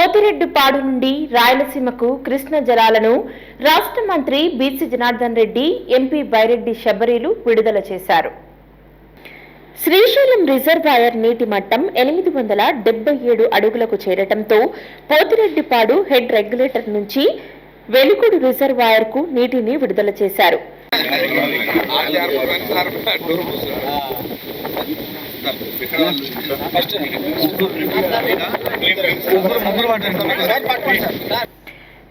పోతిరెడ్డిపాడు నుండి రాయలసీమకు కృష్ణ జలాలను రాష్ట్ర మంత్రి బీసీ జనార్దన్ రెడ్డి ఎంపీ బైరెడ్డి శబరీలు విడుదల చేశారు. శ్రీశైలం రిజర్వాయర్ నీటి మట్టం ఎనిమిది వందల డెబ్బై ఏడు అడుగులకు చేరటంతో పోతిరెడ్డిపాడు హెడ్ రెగ్యులేటర్ నుంచి వెలుగుడు రిజర్వాయర్కు నీటిని విడుదల చేశారు.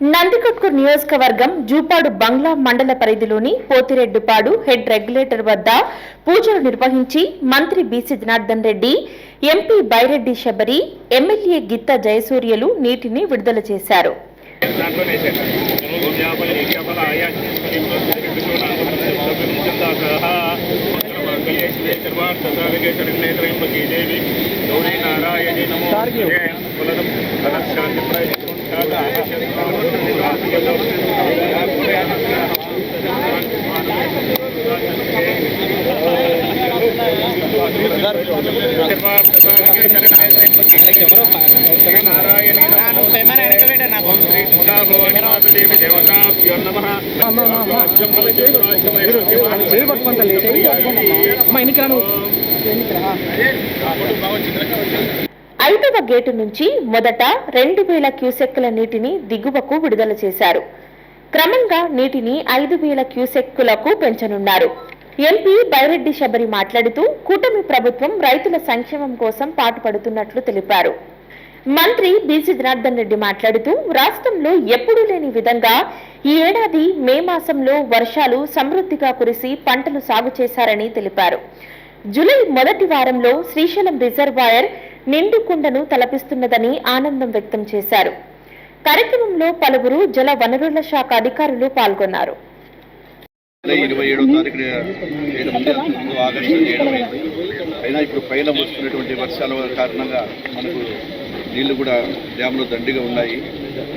నందికొట్కూర్ నియోజకవర్గం జూపాడు బంగ్లా మండల పరిధిలోని పోతిరెడ్డిపాడు హెడ్ రెగ్యులేటర్ వద్ద పూజలు నిర్వహించి మంత్రి BC Janardhan Reddy MP Byreddy Shabari MLA Gitta జయసూర్యలు నీటిని విడుదల చేశారు. यच्चर्वान् सदालिके शरण्येत्रयं भगीदेवी गौरी नारायणी नमो। जयं फलदं। फलशान्तिप्राय सर्वार्थता शरण्येत्रयं దేవతాభ్యో ఐదవ గేటు నుంచి మొదట రెండు వేల క్యూసెక్కుల నీటిని దిగువకు విడుదల చేశారు. క్రమంగా నీటిని ఐదు వేల క్యూసెక్కులకు పెంచనున్నారు. ఎంపీ బైరెడ్డి శబరి మాట్లాడుతూ కూటమి ప్రభుత్వం రైతుల సంక్షేమం కోసం పాటుపడుతున్నట్లు తెలిపారు. మంత్రి బీసీ జనార్దన్ రెడ్డి మాట్లాడుతూ రాష్ట్రంలో ఎప్పుడూ లేని విధంగా ఈ ఏడాది మే మాసంలో వర్షాలు సమృద్ధిగా కురిసి పంటలు సాగు చేశారని తెలిపారు. జూలై మొదటి వారంలో శ్రీశైలం రిజర్వాయర్ నిండు కుండను తలపిస్తున్నదని ఆనందం వ్యక్తం చేశారు. కార్యక్రమంలో పలువురు జల వనరుల శాఖ అధికారులు పాల్గొన్నారు. ఇరవై ఏడో తారీఖున చేయడం ఆగస్టు చేయడం అయినా ఇప్పుడు పైన వస్తున్నటువంటి వర్షాల కారణంగా మనకు నీళ్ళు కూడా డ్యామ్లో దండిగా ఉన్నాయి.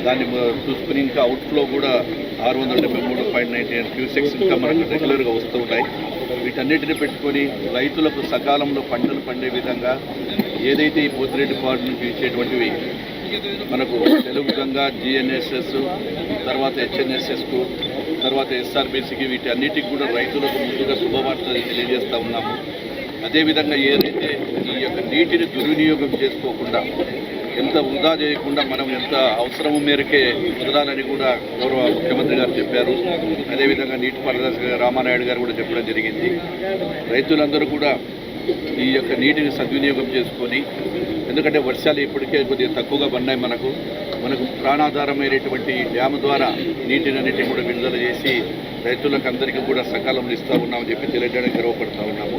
దాన్ని చూసుకుని ఇంకా అవుట్ఫ్లో కూడా ఆరు వందల డెబ్బై మూడు పాయింట్ నైన్టీ నైన్ క్యూసెక్స్ ఇంకా మనకు రెగ్యులర్గా వస్తూ ఉన్నాయి. వీటన్నిటిని పెట్టుకొని రైతులకు సకాలంలో పంటలు పండే విధంగా ఏదైతే ఈ పోతిరెడ్డి పాడు నుంచి ఇచ్చేటువంటివి మనకు తెలుగు గంగా జిఎన్ఎస్ఎస్ తర్వాత హెచ్ఎన్ఎస్ఎస్కు తర్వాత ఎస్ఆర్బీసీకి వీటి అన్నిటికి కూడా రైతులకు ముందుగా శుభవార్తలు తెలియజేస్తూ ఉన్నాము. అదేవిధంగా ఏదైతే ఈ యొక్క నీటిని దుర్వినియోగం చేసుకోకుండా ఎంత వృధా చేయకుండా మనం ఎంత అవసరము మేరకే వదలాలని కూడా గౌరవ ముఖ్యమంత్రి గారు చెప్పారు. అదేవిధంగా నీటిపారుదల రామానాయుడు గారు కూడా చెప్పడం జరిగింది. రైతులందరూ కూడా ఈ యొక్క నీటిని సద్వినియోగం చేసుకొని ఎందుకంటే వర్షాలు ఇప్పటికే కొద్దిగా తక్కువగా పడినాయి మనకు. మనకు ప్రాణాధారమైనటువంటి డ్యామ్ ద్వారా నీటిని అన్నిటిని కూడా విడుదల చేసి రైతులకు అందరికీ కూడా సకాలంలో ఇస్తూ ఉన్నామని చెప్పి తెలియజేయడానికి గర్వపడుతూ ఉన్నాము.